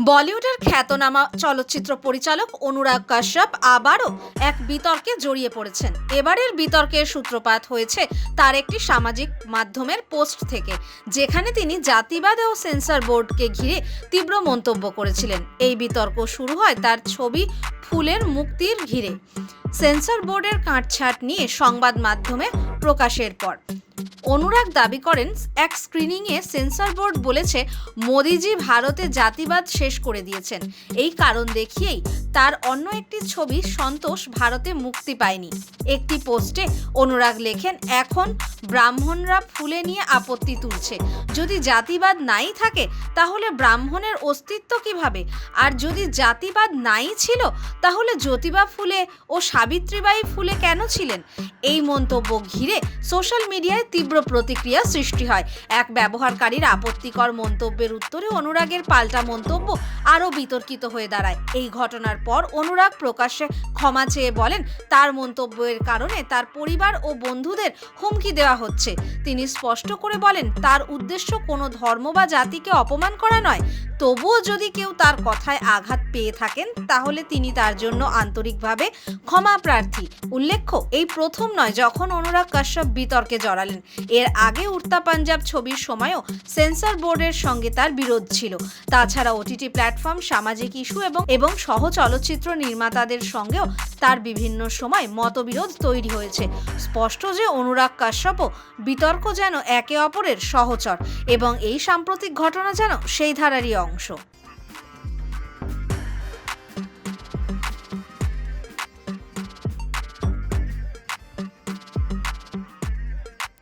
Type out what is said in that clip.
বলিউডের খ্যাতনামা চলচ্চিত্র পরিচালক অনুরাগ কাশ্যপ আবারও এক বিতর্কে জড়িয়ে পড়েছেন। এবারের বিতর্কের সূত্রপাত হয়েছে তার একটি সামাজিক মাধ্যমের পোস্ট থেকে, যেখানে তিনি জাতিবাদ ও সেন্সর বোর্ডকে ঘিরে তীব্র মন্তব্য করেছিলেন। এই বিতর্ক শুরু হয় তার ছবি ফুলের মুক্তির ঘিরে। সেন্সর বোর্ডের কাটছাট নিয়ে সংবাদ মাধ্যমে প্রকাশের পর, অনুরাগ দাবি করেন, এক স্ক্রিনিংয়ে সেন্সর বোর্ড বলেছে, মোদিজি ভারতে জাতিবাদ শেষ করে দিয়েছেন। এই কারণ দেখিয়েই তার অন্য একটি ছবি সন্তোষ ভারতে মুক্তি পায়নি। একটি পোস্টে অনুরাগ লেখেন, এখন ব্রাহ্মণরা ফুলে নিয়ে আপত্তি তুলছে। যদি জাতিবাদ নাই থাকে, তাহলে ব্রাহ্মণের অস্তিত্ব কীভাবে? আর যদি জাতিবাদ নাই ছিল, তাহলে জ্যোতিবা ফুলে ও সাবিত্রীবাই ফুলে কেন ছিলেন? এই মন্তব্য ঘিরে সোশ্যাল মিডিয়ায় তীব্র প্রতিক্রিয়া সৃষ্টি হয়। এক ব্যবহারকারীর আপত্তিকর মন্তব্যের উত্তরে অনুরাগের পাল্টা মন্তব্য আরও বিতর্কিত হয়ে দাঁড়ায়। এই ঘটনার পর অনুরাগ প্রকাশ্যে ক্ষমা চেয়ে বলেন, তার মন্তব্যের কারণে তার পরিবার ও বন্ধুদের হুমকি দেওয়া হচ্ছে। তিনি স্পষ্ট করে বলেন, তার উদ্দেশ্য কোনো ধর্ম বা জাতিকে অপমান করা নয়। তবুও যদি কেউ তার কথায় আঘাত পেয়ে থাকেন, তাহলে তিনি তার জন্য আন্তরিকভাবে ক্ষমা প্রার্থী। উল্লেখ্য, এই প্রথম নয়, যখন অনুরাগ কাশ্যপ বিতর্কে জড়ালেন। এর আগে উড়তা পাঞ্জাব ছবির সময়ও সেন্সর বোর্ডের সঙ্গে তার বিরোধ ছিল। তাছাড়া ওটিটি প্ল্যাটফর্ম, সামাজিক ইস্যু এবং এবং সহ চলচ্চিত্র নির্মাতাদের সঙ্গেও তার বিভিন্ন সময় মতবিরোধ তৈরি হয়েছে। স্পষ্ট যে অনুরাগ কাশ্যপ বিতর্ক যেন একে অপরের সহচর এবং এই সাম্প্রতিক ঘটনা যেন সেই ধারারই অংশ।